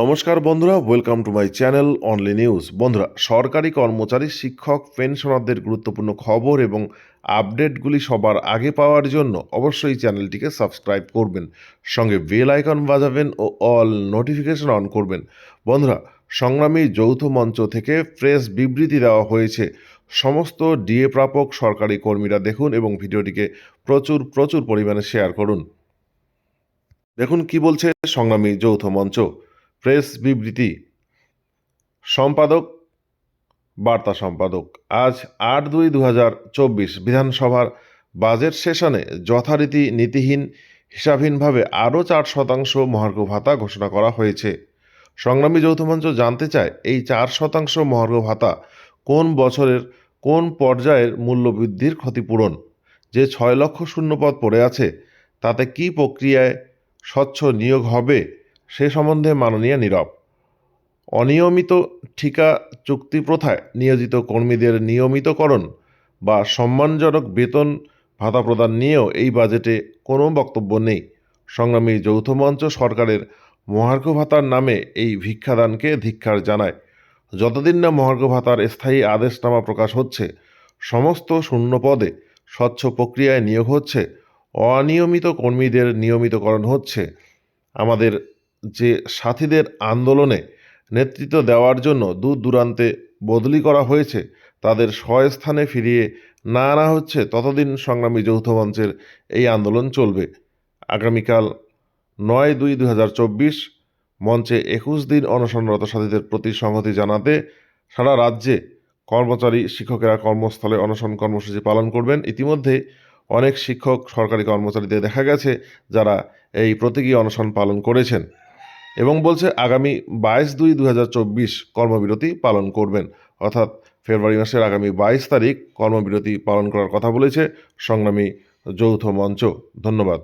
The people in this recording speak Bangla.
নমস্কার বন্ধুরা welcome to my channel only news বন্ধুরা, সরকারি কর্মচারী, শিক্ষক পেনশনারদের গুরুত্বপূর্ণ খবর এবং আপডেটগুলি সবার আগে পাওয়ার জন্য অবশ্যই চ্যানেলটিকে সাবস্ক্রাইব করবেন, সঙ্গে বেল আইকন বাজাবেন ও অল নোটিফিকেশন অন করবেন। বন্ধুরা, সংগ্রামী যৌথ মঞ্চ থেকে প্রেস বিবৃতি দেওয়া হয়েছে। সমস্ত ডিএ প্রাপক, সরকারি কর্মীরা দেখুন এবং ভিডিওটিকে প্রচুর প্রচুর পরিমাণে শেয়ার করুন। দেখুন কি বলছে সংগ্রামী যৌথ মঞ্চ। প্রেস বিবৃতি। সম্পাদক, বার্তা সম্পাদক। আজ আট দুই দু হাজার চব্বিশ বিধানসভার বাজেট সেশনে যথারীতি নীতিহীন, হিসাবহীনভাবে আরও চার শতাংশ মহার্ঘ ভাতা ঘোষণা করা হয়েছে। সংগ্রামী যৌথ মঞ্চ জানতে চায়, এই চার শতাংশ মহার্ঘ ভাতা কোন বছরের কোন পর্যায়ের মূল্যবৃদ্ধির ক্ষতিপূরণ? যে ছয় লক্ষ শূন্যপদ পড়ে আছে, তাতে কি প্রক্রিয়ায় স্বচ্ছ নিয়োগ হবে? সে সম্বন্ধে মাননীয় নীরব। অনিয়মিত ঠিকা চুক্তি প্রথায় নিয়োজিত কর্মীদের নিয়মিতকরণ বা সম্মানজনক বেতন ভাতা প্রদান নিয়েও এই বাজেটে কোনো বক্তব্য নেই। সংগ্রামী যৌথ মঞ্চ সরকারের মহার্ঘ ভাতার নামে এই ভিক্ষাদানকে ধিক্ষার জানায়। যতদিন না মহার্ঘ ভাতার স্থায়ী আদেশনামা প্রকাশ হচ্ছে, সমস্ত শূন্য পদে স্বচ্ছ প্রক্রিয়ায় নিয়োগ হচ্ছে, অনিয়মিত কর্মীদের নিয়মিতকরণ হচ্ছে। আমাদের যে সাথীদের আন্দোলনে নেতৃত্ব দেওয়ার জন্য দূর দূরান্তে বদলি করা হয়েছে, তাদের স্বস্থানে ফিরিয়ে না আনা হচ্ছে ততদিন সংগ্রামী যৌথ মঞ্চের এই আন্দোলন চলবে। আগামীকাল নয় দুই দু হাজার চব্বিশ মঞ্চে একুশ দিন অনশনরত সাথীদের প্রতি সংহতি জানাতে সারা রাজ্যে কর্মচারী, শিক্ষকেরা কর্মস্থলে অনশন কর্মসূচি পালন করবেন। ইতিমধ্যে অনেক শিক্ষক, সরকারি কর্মচারীদের দেখা গেছে যারা এই প্রতীকী অনশন পালন করেছেন। এবং বলছে আগামী বাইশ দুই দু কর্মবিরতি পালন করবেন। অর্থাৎ ফেব্রুয়ারি মাসের আগামী বাইশ তারিখ কর্মবিরতি পালন করার কথা বলেছে সংগ্রামী যৌথ মঞ্চ। ধন্যবাদ।